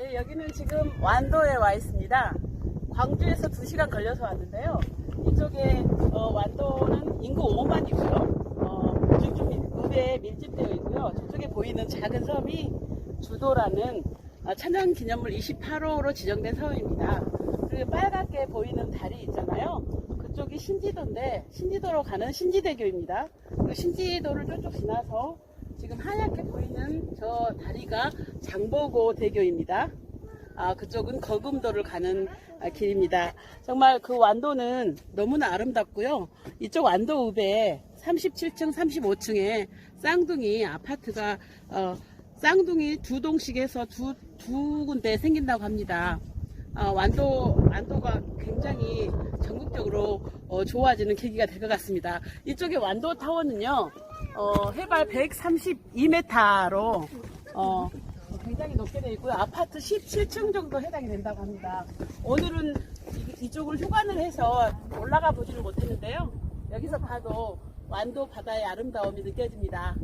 예, 여기는 지금 완도에 와 있습니다. 광주에서 2시간 걸려서 왔는데요. 이쪽에 어, 완도는 인구 5만이고요. 어, 중중 읍에 밀집되어 있고요. 저쪽에 보이는 작은 섬이 주도라는 어, 천연기념물 28호로 지정된 섬입니다. 그리고 빨갛게 보이는 달이 있잖아요. 그쪽이 신지도인데 신지도로 가는 신지대교입니다. 그 신지도를 쭉쭉 지나서 지금 하얗게 보이는 저 다리가 장보고 대교입니다. 아, 그쪽은 거금도를 가는 아, 길입니다. 정말 그 완도는 너무나 아름답고요. 이쪽 완도읍에 37층, 35층에 쌍둥이 아파트가 어, 쌍둥이 두 동씩에서 두, 두 군데 생긴다고 합니다. 아, 완도, 완도가 굉장히 전국적으로 어, 좋아지는 계기가 될 것 같습니다. 이쪽에 완도 타워는요, 어, 해발 132m로, 어, 되어 있고요. 아파트 17층 정도 해당이 된다고 합니다. 오늘은 이- 이쪽을 휴관을 해서 올라가 보지를 못했는데요. 여기서 봐도 완도 바다의 아름다움이 느껴집니다.